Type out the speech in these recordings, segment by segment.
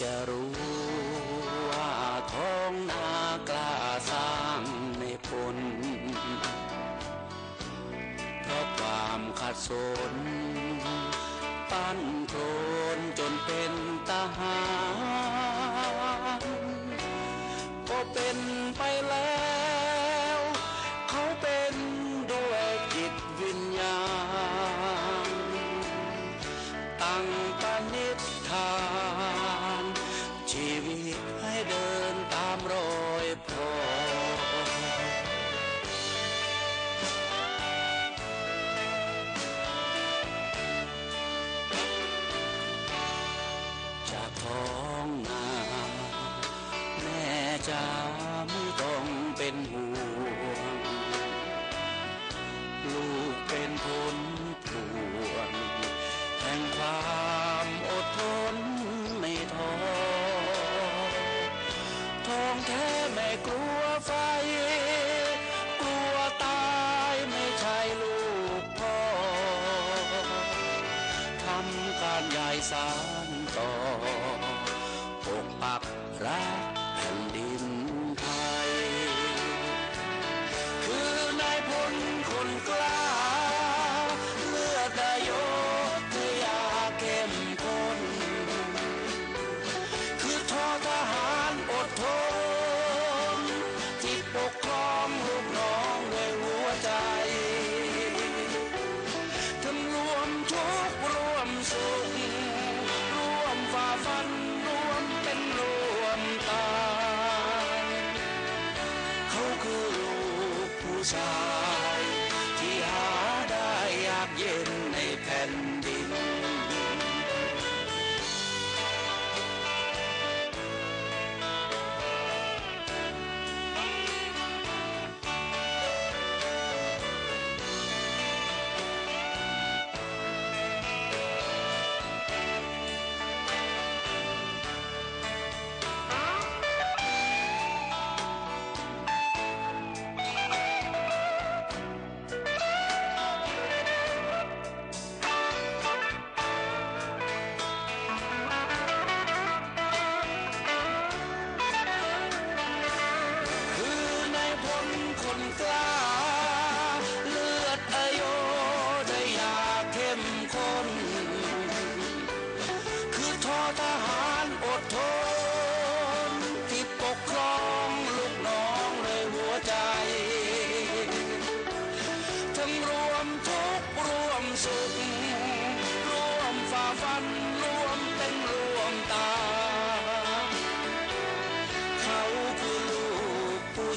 จะรู้ว่าท้องนากล้าสร้างในผลเพราะความขัดสน ปั้นโคลนจนเป็นทหารก็เป็นไปแล้ว แท้ไม่กลัวไฟ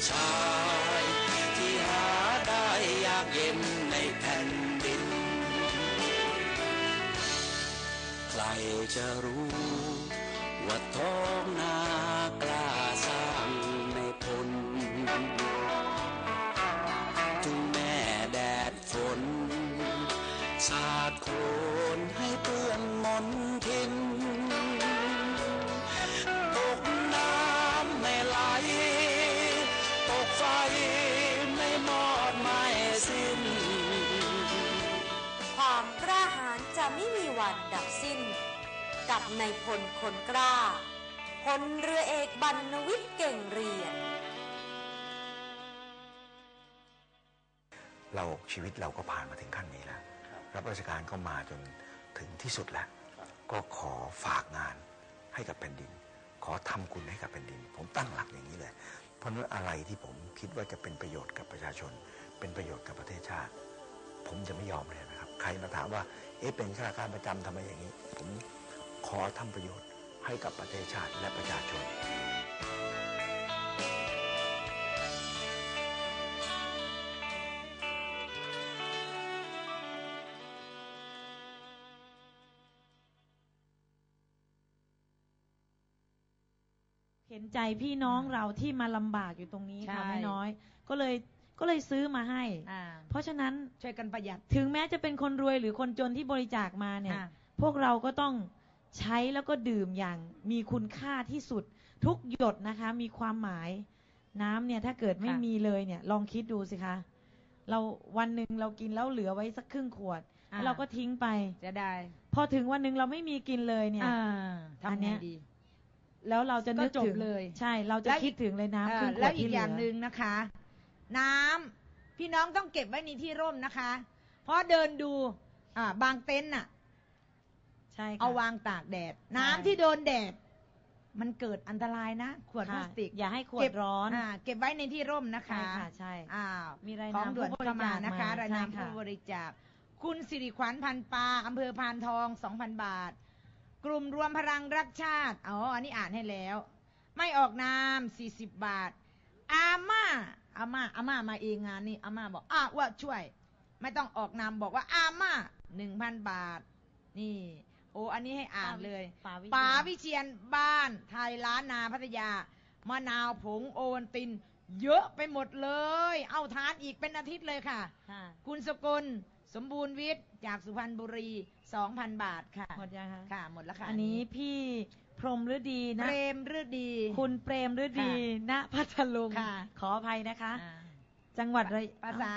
ชาย ที่หาได้ยากเย็นในแผ่นดิน ใครจะรู้ว่าท้องนาายพลคนกล้า พลเรือเอกบรรณวิทย์เก่งเรียน เราชีวิตเราก็ผ่านมาถึงขั้นนี้แล้ว รับราชการก็มาจนถึงที่สุดแล้ว ก็ขอฝากงานให้กับแผ่นดิน ขอทำคุณให้กับแผ่นดิน ผมตั้งหลักอย่างนี้เลย เพราะนั้นอะไรที่ผมคิดว่าจะเป็นประโยชน์กับประชาชน เป็นประโยชน์กับประเทศชาติ ผมจะไม่ยอมเลยนะครับ ใครมาถามว่า เอ๊ะเป็นข้าราชการประจำทำไมอย่างนี้ ผม ขอทำประโยชน์ให้กับประเทศชาติและประชาชนเห็นใจพี่น้องเราที่มาลำบากอยู่ตรงนี้ค่ะใช่แม่น้อย ก็เลยก็เลยซื้อมาให้ อ่าเพราะฉะนั้นช่วยกันประหยัด ถึงแม้จะเป็นคนรวยหรือคนจนที่บริจาคมาเนี่ย อ่าพวกเราก็ต้อง ใช้แล้วก็ดื่มอย่างมีคุณค่าที่สุดทุกหยดนะคะ มีความหมายน้ำเนี่ยถ้าเกิดไม่มีเลยเนี่ย ลองคิดดูสิคะ เราวันหนึ่งเรากินแล้วเหลือไว้สักครึ่งขวดอ่าแล้วเราก็ทิ้งไปจะได้ พอถึงวันหนึ่งเราไม่มีกินเลยเนี่ยอ่าอันทำเนี้ไงยดีแล้วเราจะนึกก็จบถึงเลย ใช่ เราจะแล้วคิดถึงเลยน้ำเอ่อครึ่งขแล้ววดอีที่กเหอลืย่างหอนึ่งนะคะ น้ำพี่น้องต้องเก็บไว้ในที่ร่มนะคะ เพราะเดินดู อ่า บางเต็นท์น่ะ ใช่ค่ะเอาวางตากแดดใช่น้ำที่โดนแดด มันเกิดอันตรายนะ ขวดพค่ะลาสติกอย่าให้ขวเก็ดบร้อนอ่าเก็บไว้ในที่ร่มนะคะ ใช่ค่ะใช่ อ้าวมีรายของนามด่วนผู้บริเข้ามาจาคนะคะมารายนามใช่ค่ะ ผู้บริจาค คุณสิริขวัญพันปาอำเภอพานทอง 2,000 บาท กลุ่มรวมพลังรักชาติ อ๋อ อันนี้อ่านให้แล้ว ไม่ออกนาม 40 บาท อาม่า อาม่า อาม่ามาเองงานนี่อาม่าบอกอะว่าช่วย ไม่ต้องออกนามบอกว่าอาม่า 1,000 บาท นี่ โอ้อันนี้ให้อ่านเลยป๋าวิป๋าเชียนวิเชียนบ้านไทยล้านนาพัทยามะนาวผงโอวัลติน เยอะไปหมดเลย เอาทานอีกเป็นอาทิตย์เลยค่ะค่ะคุณสกลสมบูรณ์วิทย์จากสุพรรณบุรี2,000บาทค่ะ หมดยังคะค่ะ หมดแล้วค่ะ อันนี้พี่พรหมฤดีเปนะรมฤดี คุณเปรมฤดีณพัทลุงค่ะขออภัยนะคะอ่าจังหวัดระภาษา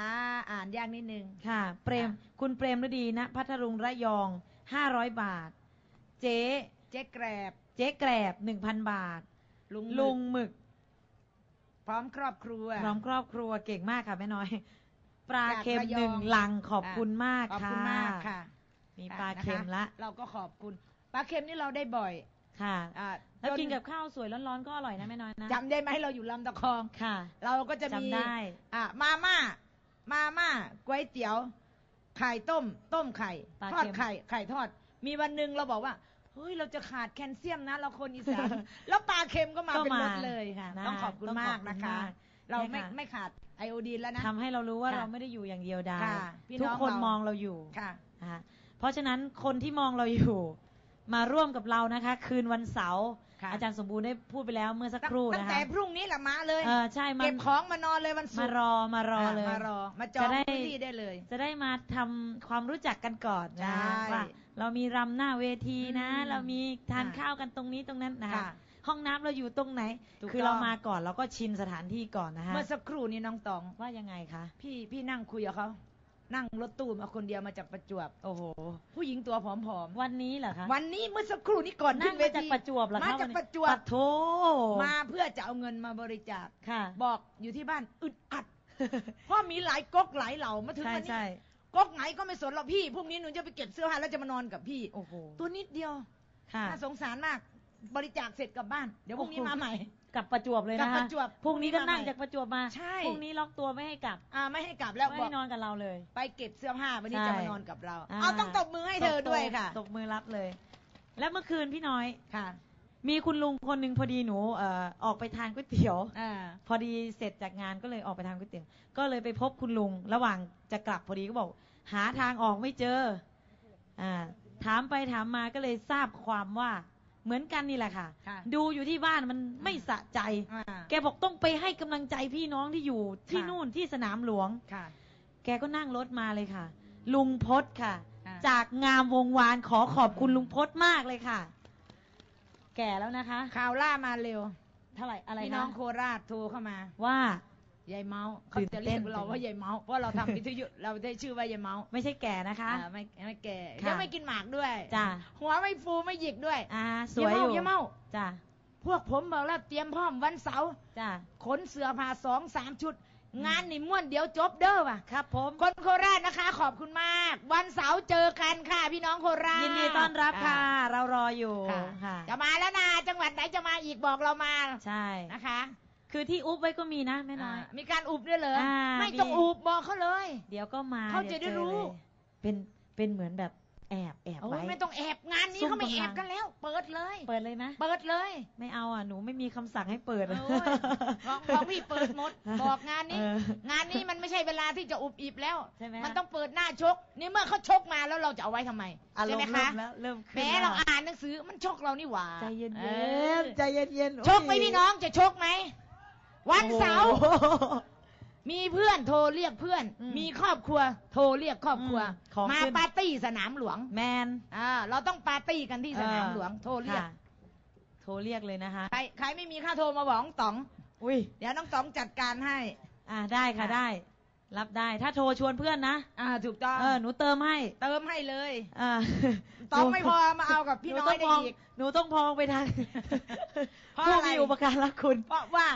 อ่านยากนิดนึงค่ะ เปรมค่ะคุณเปรมฤดีณพัทลุงระยอง ห้าร้อยบาท เจ๊เจ๊แกรบ เจ๊แกรบหนึ่งพันบาท ลุงลุงหมึกหมึก พร้อมครอบครัว พร้อมครอบครัวเก่งมากค่ะแม่น้อย ปลาจากเค็มระยองหนึ่งลังขอบคุณมากขอบค่ะคุณมากค่ะมีค่ะปลานะคะเค็มละเราก็ขอบคุณปลาเค็มนี่เราได้บ่อยค่ะ อ่าแล้วจกินกับข้าวสวยร้อนๆก็อร่อยนะแม่น้อยนะจำได้ไหมเราอยู่ลำตะคอง ค่ะเราก็จะมีจำได้ อะมาม่ามาม่าก๋วยเตี๋ยว ไข่ต้ม ต้มไข่ปลาทอดเค็มไข่ไข่ทอด มีวันหนึ่งเราบอกว่าเฮ้ยเราจะขาดแคลเซียมนะ เราคนอีสานแล้วปลาเค็มก็มาก็เป็นมารถเลยค่ะนะต้องขอบคุณต้องมากขอบคุณนะคะมากเราไม่เนี่ยค่ะไม่ขาดไอโอดีนแล้วนะทำให้เรารู้ว่าค่ะเราไม่ได้อยู่อย่างเดียวดายค่ะพี่ทุน้กองคนเรามองเราอยู่ค่ะนะคะเพราะฉะนั้นคนที่มองเราอยู่ มาร่วมกับเรานะคะ คืนวันเสาร์ค่ะอาจารย์สมบูรณ์ได้พูดไปแล้วเมื่อสักครู่ตั้งนะคะ แต่พรุ่งนี้แหละมาเลยเออใช่มาเก็บของมานอนเลยวันศุมากร์รอมารอเลย มารอมาจองจะได้ พื้นที่ได้เลย จะได้มาทำความรู้จักกันก่อนนะใช่ว่าเรามีรำหน้าเวทีนะ อืมเรามีทานค่ะข้าวกันตรงนี้ตรงนั้นนะคะค่ะห้องน้ำเราอยู่ตรงไหน ถูกคือต้เราอง มาก่อนเราก็ชินสถานที่ก่อนนะคะเมื่อสักครู่นี้น้องตอง ว่ายังไงคะ พี่พี่นั่งคุยกับเขา นั่งรถตู้มาคนเดียวมาจากประจวบ โอ้โห ผู้หญิงตัวผอมวันนี้เหรอคะ ๆ วันนี้เมื่อสักครู่นี้ก่อนนั่ขึ้งนเวมาจากทีประจวบเหรอคะมาจากวันนี้ประจวบ ปัดโถมาเพื่อจะเอาเงินมาบริจาค ค่ะ บอกอยู่ที่บ้านอึดอัด เพราะมีหลายก๊กหลายเหล่ามาถึงใช่วันนี้ใช่ก๊กไหนก็ไม่สนหรอกพี่พรุ่งนี้หนูจะไปเก็บเสื้อผ้าแล้วจะมานอนกับพี่ โอ้โหตัวนิดเดียวค่ะ น่าสงสารมาก บริจาคเสร็จกลับบ้าน เดี๋ยวพรุ่งนี้โอ้โห มาใหม่ กลับประจวบเลยกลันะบคะประจวบพรุ่งนี้ก็พรุ่งนี้นั่งมาใหม่จากประจวบมาใช่ พรุ่งนี้ล็อกตัวไม่ให้กลับอ่าไม่ให้กลับแล้วไม่บอให้กนอนกับเราเลย ไปเก็บเสื้อผ้าวันนี้ใช่ จะมานอนกับเราอ่าเอาต้องตบมือให้เธอด้วยค่ะ ตบมือรับเลย แล้วเมื่อคืนพี่น้อย ค่ะ มีคุณลุงคนหนึ่งพอดีหนูเอ่อออกไปทานก๋วยเตี๋ยว อ่า พอดีเสร็จจากงานก็เลยออกไปทานก๋วยเตี๋ยว ก็เลยไปพบคุณลุง ระหว่างจะกลับพอดีก็บอก หาทางออกไม่เจอ อ่า ถามไปถามมาก็เลยทราบความว่า เหมือนกันนี่แหละค่ะ ค่ะดูอยู่ที่บ้านมันไม่สะใจ อ่าแกบอกต้องไปให้กำลังใจพี่น้องที่อยู่ที่ค่ะ นู่นที่สนามหลวง ค่ะ แกก็นั่งรถมาเลยค่ะ ลุงพศค่ะค่ะจากงามวงวานขอขอบคุณลุงพศมากเลยค่ะ แก่แล้วนะคะข่าวล่ามาเร็วเท่าไหร่อะไรพี่คะน้องโคราชโทรเข้ามา ว่า ยายเมาเขาตื่นจะเรียกเต้นเราว่ายายเมาเพราะเราทำวิทยุเราได้ชื่อว่ายายเมาไม่ใช่แก่นะคะอ่าไม่ไม่แก่ค่ะยังไม่กินหมากด้วยจ้ะหัวไม่ฟูไม่หยิกด้วยอ่าสวยอยู่ยายเมาจ้ะพวกผมบอกแล้วเตรียมพร้อมวันเสาร์จ้ะขนเสื้อผ้าสองสามชุด งานนี่ม่วนเดี๋ยวจบเด้อว่ะครับ ผมคนโคราชนะคะ ขอบคุณมาก วันเสาร์เจอกันค่ะ พี่น้องโคราชยินดีต้อนรับค่ะ เรารออยู่ค่ะค่ะจะมาแล้วนะจังหวัดไหนจะมาอีกบอกเรามาใช่นะคะ คือที่อุบไว้ก็มีนะแม่น้อยอ่ามีการอุบด้วยเหรออ่าไม่ต้องมี อุบบอกเขาเลย เดี๋ยวก็มาเขาจะได้รู้ยวเจอเลยเป็นเป็นเหมือนแบบแอบแอบโอ้ไว้ ยไม่ต้องแอบงานนี้ซุ่มเขาไม่กำลังแอบกันแล้ว เปิดเลย เปิดเลยไหมเปิดเลยไม่เอาอะหนูไม่มีคำสั่งให้เปิดโอ้ยของของพี่เปิดหมด บอกงานนี้ เออ งานนี้มันไม่ใช่เวลาที่จะอุบอิบแล้วใช่ไหมมันต้องเปิดหน้าชกนี่เมื่อเขาชกมาแล้วเราจะเอาไว้ทำไมอารใช่มไหมณ์คะเริ่มแล้วเริ่มแหมขึ้นเราแล้วอ่านหนังสือมันชกเรานี่หว่าใจเย็นอๆอใจเย็นๆชกไหมพี่น้องจะชกไหม วันเสาร์โอ้โหมีเพื่อนโทรเรียกเพื่อน อืมมีครอบครัว โทรเรียกครอบครัว อืมของมาขึ้น ปาร์ตี้สนามหลวงแมน อ่าเราต้องปาร์ตี้กันที่สนามหลวง โทรเรียก ค่ะโทรเรียกเลยนะคะ ใครใครไม่มีค่าโทรมาบอกน้องต๋อง อุ้ย เดี๋ยวน้องต๋องจัดการให้ อ่าได้ค่ะค่ะได้ รับได้ถ้าโทรชวนเพื่อนนะอ่าถูกต้องเออหนูเติมให้เติมให้เลยอ่าต้องไม่พอมาเอากับพี่หน้อยต้ได้งมงอีกหนูต้องพองไปทางเพราะผู้อะไรมีอุปการะคุณ เพราะว่า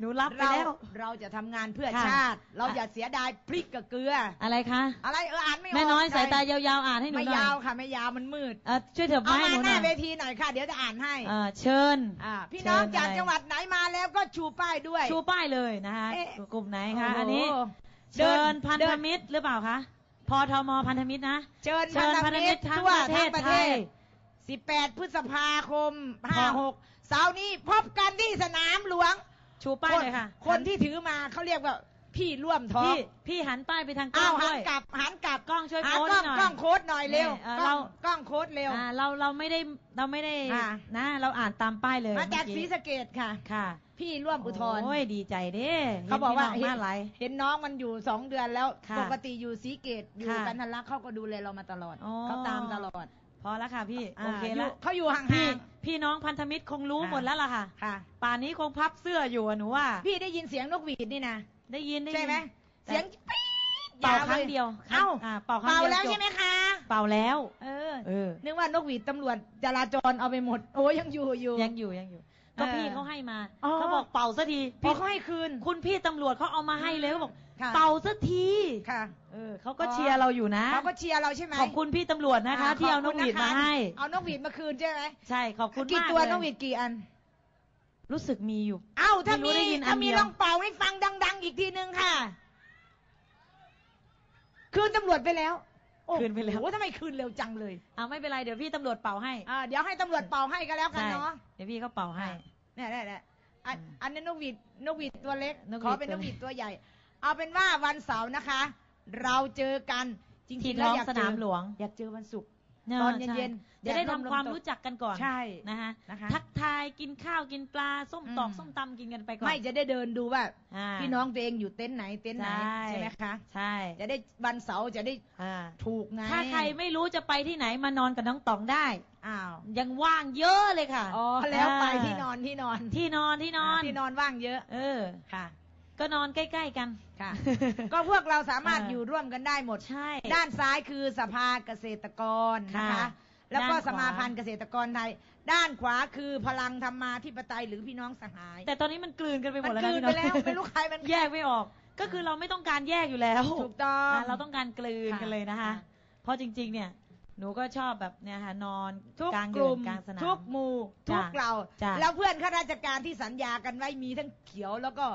หนูรับไปเราแล้วเราจะทำงานเพื่อค่ะชาติ เราอย่าเสียดายพริกกับเกลืออะไรคะอะไรเอออ่านไม่ออกแม่น้อยใจสายตายาวๆอ่านให้หนูไม่หน่อยยาวค่ะไม่ยาวมันมืดเอ่อช่วยเถิบเอาไม้มาหนูหหน่น้าอยเวทีหน่อยค่ะเดี๋ยวจะอ่านให้เอ่อเชิญอ่าพี่น้องเชิญจากอะไรจังหวัดไหนมาแล้วก็ชูป้ายด้วยชูป้ายเลยนะคะเอ๊ะกลุ่มไหนคะโโหอันนี้ เดิเชิญนพันเดิธนมิตรหรือเปล่าคะพอทมพันธมิตรนะเชิญเชิญพัพันนธธมิมิตตรรทั้งทั่วประเททั้ศงประไทเทยศ18 พฤษภาคมพอ56 เสาร์นี้พบกันที่สนามหลวง ชูป้ายเลยค่ะนคนที่ถือมาเขาเรียกว่าพี่ร่วมท้องพี่พี่หันป้ายไปทางกล้อ้าอวงหัด้นวยกลับหันกลับกล้องช่วยหาโพสต์กล้องหน่อย กล้องโค้ดหน่อยเร็วเนี่ยเอ่อกล้องเรากล้องโค้ดเร็ว อ่าเราเราไม่ได้เราไม่ได้ค่ะ นะ เราอ่านตามป้ายเลยมาจากศรีเอสะเกดค่ะ ค่ะ พี่ร่วมอุทธรณ์โอ้ยดีใจเด้เขาบอกว่าเห็นพี่น้งมาหลายเห็นน้องมันอยู่สองเดือนแล้วค่ะปกติอยู่ศรีเกตอยู่ค่ะกันทะลักเขาก็ดูแลเรามาตลอดอ๋อเขาตามตลอด พอแล้วค่ะพี่าโอเคแล้วยู่เขาอยู่ห่างพี่พี่น้องพันธมิตรคงรู้ค่ะหมดแล้วล่ะค่ะๆค่ะ ป่านนี้คงพับเสื้ออยู่อะหนูว่า พี่ได้ยินเสียงนกหวีดนี่นะได้ยินได้ยินใช่ไหมแต่เสียงปี๊ดเป่ายวครั้งลเดียวเอ้าอ่เป่าครั้งเป่าเดียวแล้วจบใช่ไหมคะ เป่าแล้วเออเออ นึกว่านกหวีดตำรวจจราจรเอาไปหมด โอ้ยังอยู่อยู่ ยังอยู่ยังอยู่ ก็เออพี่เขาให้มาอ๋อ เขาบอกเป่าสักทีพี่พี่เขาให้คืน คุณพี่ตำรวจเขาเอามาให้เลยเขาบอกค่ะ เป่าสักทีค่ะเออเขาก็เชียร์เราอยู่นะ เขาก็เชียร์เราใช่ไหมขอบคุณพี่ตำรวจนะคะาที่เอานขกบหคุณวีดนะคะมาให้ เอานกหวีดมาคืนใช่ไหมใช่ขอบคุณกี่มากตัวเลยนกหวีดกี่อัน รู้สึกมีอยู่ เอ้าถ้าไม่รู้มีได้ยินอันถ้ามีเดียว ลองเป่าให้ฟังดัง ๆ อีกทีนึงค่ะ คืนตำรวจไปแล้วโอ้ คืนไปแล้วโหทำไมคืนเร็วจังเลยเอาไม่เป็นไรเดี๋ยวพี่ตำรวจเป่าให้อ่าเดี๋ยวให้ตำรวจเป่าให้ก็แล้วกันใช่เนาะเดี๋ยวพี่เขาเป่าให้เนี่ยเนี่ยเนี่ยอันอืมอันนี้นกหวีดนกหวีดตัวเล็กนกหวีดขอเป็นนกหวีดตัวใหญ่ เอาเป็นว่าวันเสาร์นะคะ เราเจอกันจริที่งๆแล้ท้วองอยากสเจนาอมหลวง อยากเจอวันศุกร์เนอะ ตอนใช่เย็นๆจะได้แดดร่ทำมความลมตกรู้จักกันก่อนใช่นะคะนะคะทักทายกินข้าวกินปลาส้มตอกอืมส้มตำกินกันไปก่อนไม่จะได้เดินดูว่าอ่าพี่น้องตัวเองอยู่เต็นท์ไหนเต็นท์ไหนใช่ใช่ไหมคะใช่ จะได้วันเสาร์จะได้อ่าถูกไงถ้าใครไม่รู้จะไปที่ไหนมานอนกับน้องต๋องได้อ้าวยังว่างเยอะเลยค่ะอ๋อแล้วไปาที่นอนที่นอนที่นอนที่นอนที่นอนว่างเยอะ เออค่ะ ก็นอนใกล้ ๆ กัน ค่ะ ก็พวกเราสามารถเออออยู่ร่วมกันได้หมด ใช่ ด้านซ้ายคือสภาเกษตรกรนะคะค่ะแล้วก็ด้านขวาสมาพันธ์เกษตรกรไทย ด้านขวาคือพลังธรรมาธิปไตยหรือพี่น้องสหาย แต่ตอนนี้มันกลืนกันไปหมมัดนแล้วกนะลืนพี่ไปน้องแล้วไม่รู้ใครมันแยกไม่ออก ก็คือเราไม่ต้องการแยกอยู่แล้ว ถูกต้องอะเราต้องการกลืนค่ะกันเลยนะคะค่ะเพราะจริง ๆ เนี่ยหนูก็ชอบแบบเนี่ยค่ะนอนทุกกลางกเดิลุ่นมกลางสนามทุกหมู่จ้ะทุกเราจ้ะแล้วเพื่อนข้าราชการที่สัญญากันไว้มีทั้งเขียวแล้วก็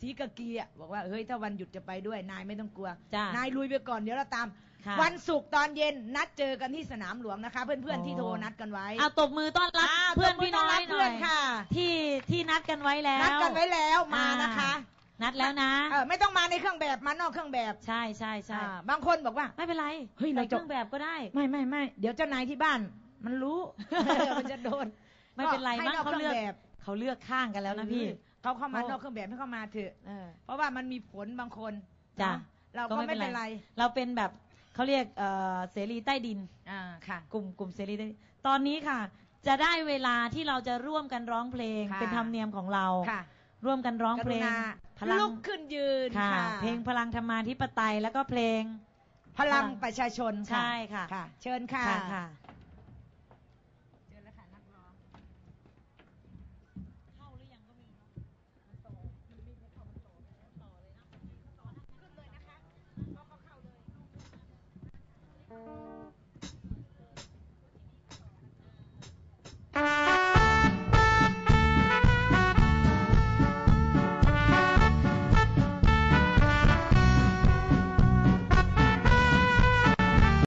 สีกะกีอะบอกว่าเฮ้ยถ้าวันหยุดจะไปด้วยนายไม่ต้องกลัว จ้ะนายลุยไปก่อนเดี๋ยวเราตาม ค่ะวันศุกร์ตอนเย็นนัดเจอกันที่สนามหลวงนะคะ เพื่อนโอ้ๆที่โทรนัดกันไว้เอาตบมือต้อนรับอ่าเพื่อนตบมืพี่น้อยรับหน่เพื่ออยนค่ะ ที่ที่นัดกันไว้แล้ว นัดกันไว้แล้วมาอ่านนะคะนัดแล้วนะ เออไม่ต้องมาในเครื่องแบบมานอกเครื่องแบบใช่ใช่ใช่อ่าบางคนบอกว่า ไม่เป็นไรเฮ้ยใส่เราเคจะรื่องแบบก็ได้ ไม่ไม่ไม่เดี๋ยวเจ้านายที่บ้าน มันรู้มันจะโดนไม่เป็นไรให้มั้งนอกเขาเครื่เลืออก งแบบ เขาเลือกข้างกันแล้วนะพี่ เขาเข้ามานโอ้อกเครื่องแบบให้เข้ามาเถอะเออ เพราะว่ามันมีผลบางคนจ้ะเนอะเราก็ไม่เป็นไรเราเป็นแบบเขาเรียกเอ่อเสรีใต้ดิน อ่าค่ะ กลุ่มกลุ่มเสรีได้ตอนนี้ค่ะ จะได้เวลาที่เราจะร่วมกันร้องเพลงค่ะ เป็นธรรมเนียมของเรา ค่ะ ร่วมกันร้องกเพลรุงณาพลังลุกขึ้นยืนค่ะ ค่ะเพลงพลังธรรมาธิปไตยแล้วก็เพลง พลังประชาชนใช่ค่ะค่ะ เชิญค่ะ ค่ะ